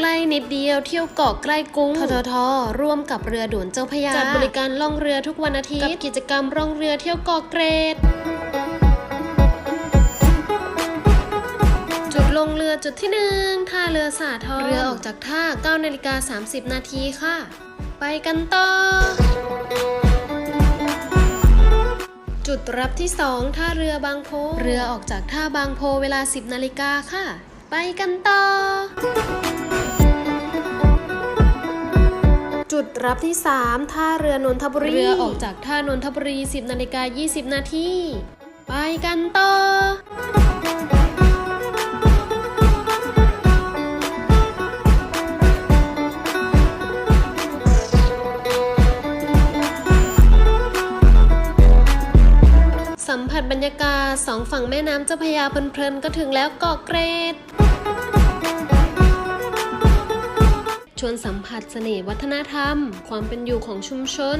ใกล้นิดเดียวเที่ยวเกาะใกล้กรุงทททร่วมกับเรือด่วนเจ้าพระยาจัดบริการล่องเรือทุกวันอาทิตย์กับกิจกรรมล่องเรือเที่ยวเกาะเกรดจุดลงเรือจุดที่หนึ่งท่าเรือสาทรเรือออกจากท่า9นาฬิกา30 นาทีค่ะ ไปกันต่อ จุดรับที่2ท่าเรือบางโพ เรือออกจากท่าบางโพเวลา 10 นาฬิกาค่ะ ไปกันต่อ รับที่ 3 ท่าเรือนนทบุรี เรือออกจากท่านนทบุรี 10นาฬิกา20 นาที ไปกันต่อสัมผัสบรรยากาศสองฝั่งแม่น้ำเจ้าพยาเพลินๆก็ถึงแล้วเกาะเกรด ชวนสัมผัสเสน่ห์วัฒนธรรม ความเป็นอยู่ของชุมชน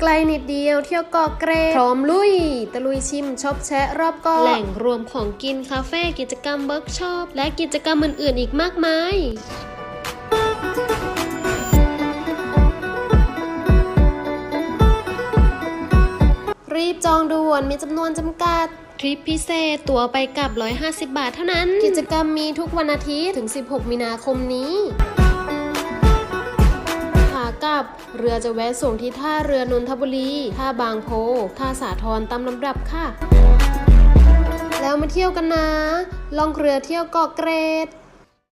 ไกลนิดเดียวเที่ยวเกาะเกรดพร้อมลุย ตะลุยชิมชอบแชะรอบเกาะแหล่งรวมของกินคาเฟ่กิจกรรมเวิร์กช็อปและกิจกรรมอื่นๆอีกมากมาย บจองด่วนมีจำนวนจำกัดทริปพิเศษตั๋วไปกลับ 150 บาทเท่านั้น กิจกรรมมีทุกวันอาทิตย์ถึง 16 มีนาคมนี้ขากลับเรือจะแวะส่งที่ท่าเรือนนทบุรี ท่าบางโพ ท่าสาทรตามลำดับค่ะ แล้วมาเที่ยวกันนะ ล่องเรือเที่ยวเกาะเกรด